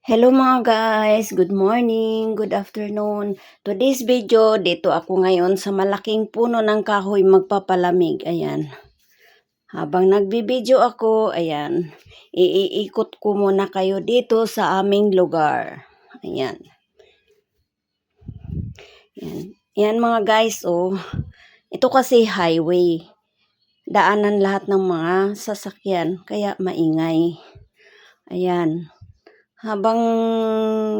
Hello mga guys, good morning, good afternoon. Today's video, dito ako ngayon sa malaking puno ng kahoy magpapalamig. Ayan. Habang nagbibideo ako, ayan, iikot ko muna kayo dito sa aming lugar. Ayan. Ayan, Ayan mga guys, oh. Ito kasi highway. Daanan lahat ng mga sasakyan, kaya maingay. Ayan. Habang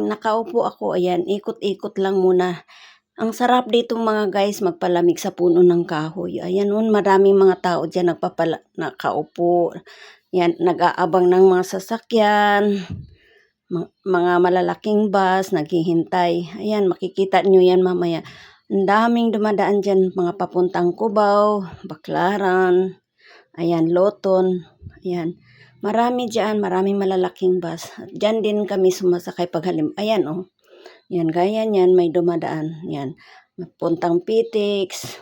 nakaupo ako, ayan, ikot-ikot lang muna. Ang sarap dito mga guys, magpalamig sa puno ng kahoy. Ayan, nun, maraming mga tao dyan nagpapala, nakaupo. Yan, nag-aabang ng mga sasakyan, mga malalaking bus, naghihintay. Ayan, makikita nyo yan mamaya. Ang daming dumadaan dyan, mga papuntang Cubao, Baclaran, ayan, Loton, ayan. Marami dyan, maraming malalaking bus. Diyan din kami sumasakay pag halim. Ayan, oh. Yan, gaya niyan, may dumadaan. Yan, puntang Pitix.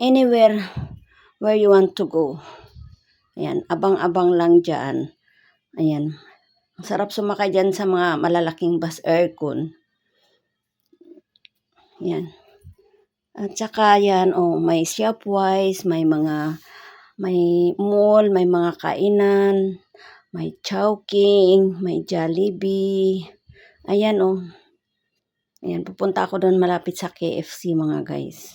Anywhere where you want to go. Ayan, abang-abang lang dyan. Ayan. Ang sarap sumakay dyan sa mga malalaking bus aircon. Yan. At saka yan, oh, may Shopwise, may mga, may mall, may mga kainan, may Chowking, may Jollibee. Ayan, oh. Ayan, pupunta ako doon malapit sa KFC, mga guys.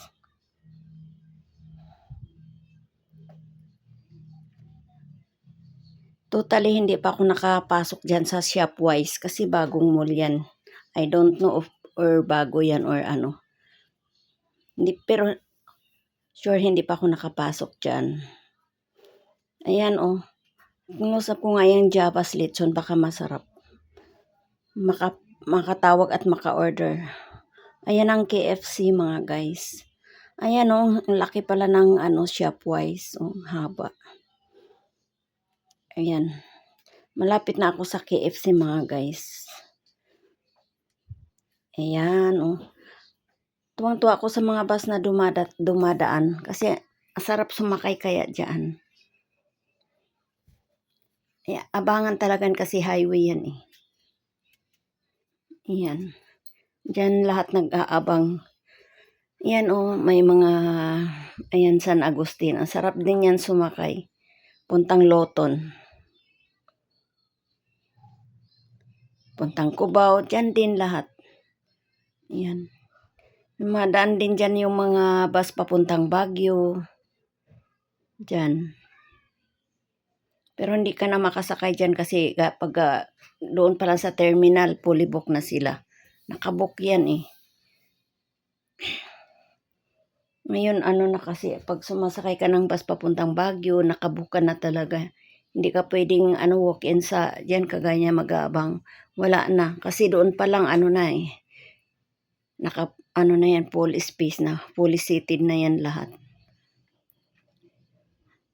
Totally, hindi pa ako nakapasok dyan sa Shopwise kasi bagong mall yan. I don't know if or bago yan or ano. Hindi, pero sure hindi pa ako nakapasok dyan. Ayan oh. Kinusap ko nga yung Java's Lechon, baka masarap. Maka, makatawag at maka-order. Ayan ang KFC mga guys. Ayan oh, ang laki pala ng ano, Shopwise. Oh, haba. Ayan. Malapit na ako sa KFC mga guys. Ayan, oh. Tuwang-tuwa ako sa mga bus na dumada, dumadaan kasi sarap sumakay kaya dyan. Ay, abangan talagan kasi highway yan eh. Ayan. Diyan lahat nag-aabang. Yan oh, may mga, ayan San Agustin. Ang sarap din yan sumakay. Puntang Loton. Puntang Cubao. Diyan din lahat. Ayan. Madaan din dyan yung mga bus papuntang Baguio. Diyan. Pero hindi ka na makasakay dyan kasi kapag uh, doon pa lang sa terminal, fully book na sila. Nakabook yan eh. Ngayon, ano na kasi, pag sumasakay ka ng bus papuntang Baguio, nakabook ka na talaga. Hindi ka pwedeng ano, walk-in sa, dyan kagaya mag-aabang. Wala na. Kasi doon pa lang, ano na eh. Naka, ano na yan, full space na. Fully seated na yan lahat.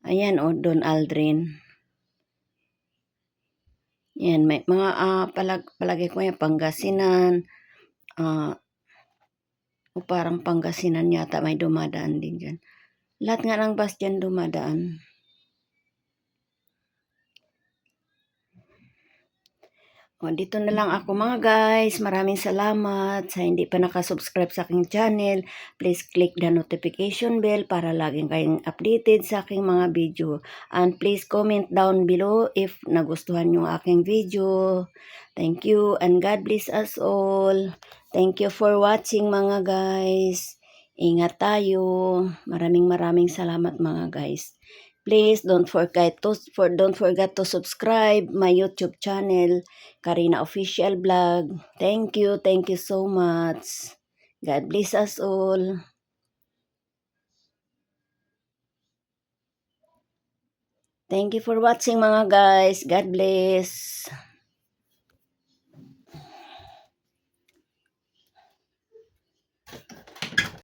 Ayan, o, oh, Don Aldrin. Yan, may mga uh, palag, palagay ko yan, Pangasinan, uh, o parang Pangasinan yata may dumadaan din dyan. Lahat nga ng bus dyan dumadaan. O, dito na lang ako mga guys. Maraming salamat. Sa hindi pa nakasubscribe sa aking channel, please click the notification bell para laging kayong updated sa aking mga video. And please comment down below if nagustuhan yung aking video. Thank you and God bless us all. Thank you for watching mga guys. Ingat tayo. Maraming maraming salamat mga guys. Please don't forget to for don't forget to subscribe my YouTube channel, Karina Official Vlog. Thank you, thank you so much. God bless us all. Thank you for watching mga guys. God bless.